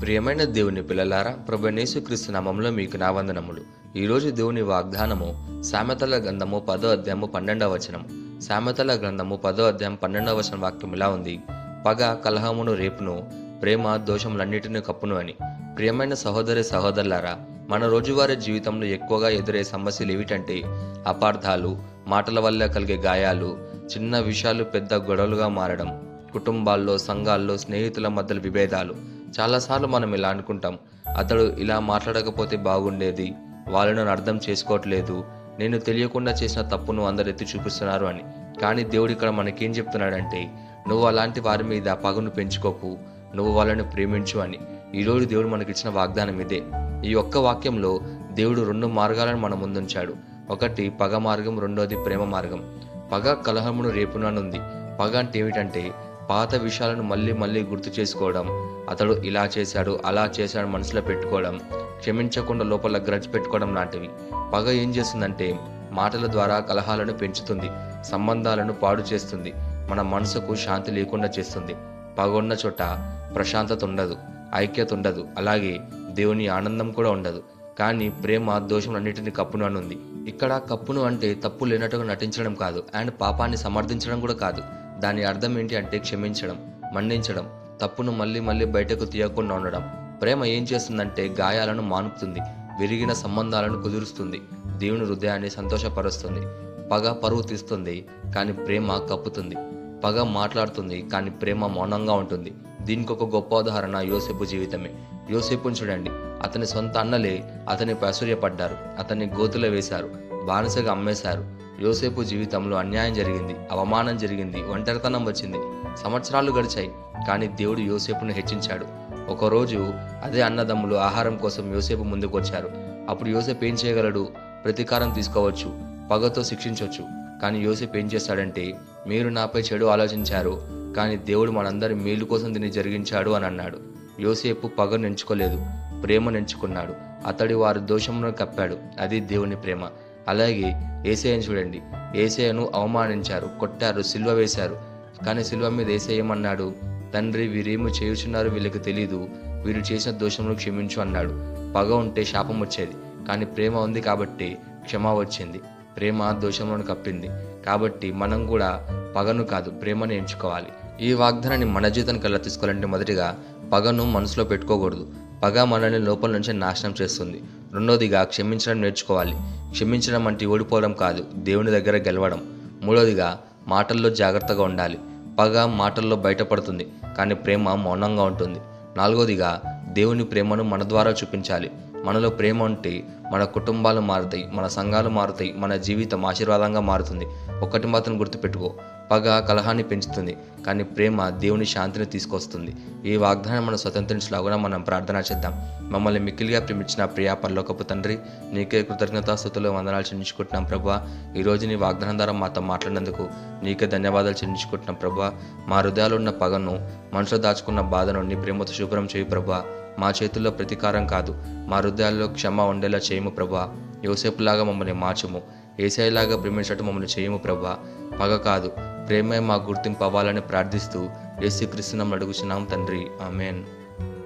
ప్రియమైన దేవుని పిల్లలారా ప్రభు క్రీస్తు నామంలో మీకు నా వందనములు. ఈరోజు దేవుని వాగ్దానము సామెతల గ్రంథము పదో అధ్యాయము పన్నెండవ వచనం సామెతల గ్రంథము పదో అధ్యాయం పన్నెండవ వచనం వాక్యం ఇలా ఉంది. పగ కలహమును రేపును ప్రేమ దోషములన్నిటిని కప్పును అని. ప్రియమైన సహోదరి సహోదరులారా మన రోజువారీ జీవితంలో ఎక్కువగా ఎదురయ్యే సమస్యలు ఏమిటంటే అపార్థాలు మాటల వల్ల కలిగే గాయాలు చిన్న విషయాలు పెద్ద గొడవలుగా మారడం కుటుంబాల్లో సంఘాల్లో స్నేహితుల మధ్య విభేదాలు చాలాసార్లు మనం ఇలా అనుకుంటాం. అతడు ఇలా మాట్లాడకపోతే బాగుండేది. వాళ్ళు నన్ను అర్థం చేసుకోవట్లేదు. నేను తెలియకుండా చేసిన తప్పును అందరు ఎత్తి చూపిస్తున్నారు అని. కానీ దేవుడు ఇక్కడ మనకేం చెప్తున్నాడంటే నువ్వు అలాంటి వారి మీద పగను పెంచుకోకు. నువ్వు వాళ్ళని ప్రేమించు అని. ఈరోజు దేవుడు మనకిచ్చిన వాగ్దానం ఇదే. ఈ ఒక్క వాక్యంలో దేవుడు రెండు మార్గాలను మన ముందుంచాడు. ఒకటి పగ మార్గం రెండోది ప్రేమ మార్గం. పగ కలహమును రేపును ఉంది పగ అంటే ఏమిటంటే పాత విషయాలను మళ్ళీ మళ్ళీ గుర్తు చేసుకోవడం అతడు ఇలా చేశాడు అలా చేశాడు మనసులో పెట్టుకోవడం క్షమించకుండా లోపల గ్రజ్ పెట్టుకోవడం లాంటివి. పగ ఏం చేస్తుందంటే మాటల ద్వారా కలహాలను పెంచుతుంది సంబంధాలను పాడు చేస్తుంది మన మనసుకు శాంతి లేకుండా చేస్తుంది. పగ ఉన్న చోట ప్రశాంతత ఉండదు ఐక్యత ఉండదు అలాగే దేవుని ఆనందం కూడా ఉండదు. కానీ ప్రేమ దోషములన్నిటిని కప్పును అని ఉంది ఇక్కడ కప్పును అంటే తప్పు లేనట్టుగా నటించడం కాదు అండ్ పాపాన్ని సమర్థించడం కూడా కాదు. దాని అర్థం ఏంటి అంటే క్షమించడం మన్నించడం తప్పును మళ్ళీ మళ్ళీ బయటకు తీయకుండా ఉండడం. ప్రేమ ఏం చేస్తుందంటే గాయాలను మానుపుతుంది విరిగిన సంబంధాలను కుదురుస్తుంది దేవుని హృదయాన్ని సంతోషపరుస్తుంది. పగ పరువు తీస్తుంది కానీ ప్రేమ కప్పుతుంది. పగ మాట్లాడుతుంది కానీ ప్రేమ మౌనంగా ఉంటుంది. దీనికి ఒక గొప్ప ఉదాహరణ యోసేపు జీవితమే. యోసేపుని చూడండి. అతని సొంత అన్నలే అతనిపై అసూర్యపడ్డారు అతన్ని గోతులో వేశారు. బానిసగా అమ్మేశారు. యోసేపు జీవితంలో అన్యాయం జరిగింది అవమానం జరిగింది ఒంటరితనం వచ్చింది. సంవత్సరాలు గడిచాయి కానీ దేవుడు యోసేపును హెచ్చించాడు. ఒకరోజు అదే అన్నదమ్ములు ఆహారం కోసం యోసేపు ముందుకు వచ్చారు అప్పుడు యోసేపు ఏం చేయగలడు? ప్రతీకారం తీసుకోవచ్చు పగతో శిక్షించవచ్చు కానీ యోసేపు ఏం చేస్తాడంటే మీరు నాపై చెడు ఆలోచించారు కానీ దేవుడు మనందరి మేలు కోసం దీన్ని జరిగించాడు అని అన్నాడు. యోసేపు పగను ఎంచుకోలేదు ప్రేమను ఎంచుకున్నాడు అతడి వారి దోషమును కప్పాడు. అది దేవుని ప్రేమ. అలాగే ఏసయ్యను చూడండి. ఏసయ్యను అవమానించారు కొట్టారు సిల్వ వేశారు. కానీ సిల్వ మీద ఏసయ్య ఏమన్నాడు? తండ్రి వీరేమో చేయుచున్నారు వీళ్ళకి తెలీదు. వీరు చేసిన దోషమును క్షమించు అన్నాడు. పగ ఉంటే శాపం వచ్చేది. కానీ ప్రేమ ఉంది కాబట్టి క్షమ వచ్చింది. ప్రేమ దోషంలోని కప్పింది. కాబట్టి మనం కూడా పగను కాదు ప్రేమను ఎంచుకోవాలి. ఈ వాగ్దానాన్ని మన జీవితానికి ఎలా తీసుకోవాలంటే మొదటిగా పగను మనసులో పెట్టుకోకూడదు. పగ మనల్ని లోపల నుంచి నాశనం చేస్తుంది. రెండోదిగా క్షమించడం నేర్చుకోవాలి. క్షమించడం అంటే ఓడిపోవడం కాదు దేవుని దగ్గర గెలవడం. మూడోదిగా మాటల్లో జాగ్రత్తగా ఉండాలి. పగ మాటల్లో బయటపడుతుంది కానీ ప్రేమ మౌనంగా ఉంటుంది. నాలుగోదిగా దేవుని ప్రేమను మన ద్వారా చూపించాలి. మనలో ప్రేమ ఉంటే మన కుటుంబాలు మారుతాయి మన సంఘాలు మారుతాయి మన జీవితం ఆశీర్వాదంగా మారుతుంది. ఒకటి మాత్రం గుర్తుపెట్టుకో పగ కలహాన్ని పెంచుతుంది. కానీ ప్రేమ దేవుని శాంతిని తీసుకొస్తుంది. ఈ వాగ్దానం మనం స్వతంత్రించలాగున మనం ప్రార్థన చేద్దాం. మమ్మల్ని మిక్కిలిగా ప్రేమించిన ప్రియా పరలోకపు తండ్రి నీకే కృతజ్ఞతాస్థుతులు వందనాలు చెల్లించుకుంటున్నాం ప్రభా ఈరోజు నీ వాగ్దానం ద్వారా మాతో మాట్లాడినందుకు నీకే ధన్యవాదాలు చెల్లించుకుంటున్నాం ప్రభా మా హృదయాలు ఉన్న పగను మనసులో దాచుకున్న బాధను నీ ప్రేమతో శుభ్రం చేయి ప్రభా మా చేతుల్లో ప్రతీకారం కాదు. మా హృదయాల్లో క్షమ ఉండేలా చేయము ప్రభా యోసేపులాగా మమ్మల్ని మార్చము. ఏసైలాగా ప్రేమించటం మమ్మల్ని చేయము ప్రభా. పగ కాదు ప్రేమే మా గుర్తింపు అవ్వాలని ప్రార్థిస్తూ యేసు కృష్ణం అడుగుచున్నాం తండ్రి. ఆమెన్.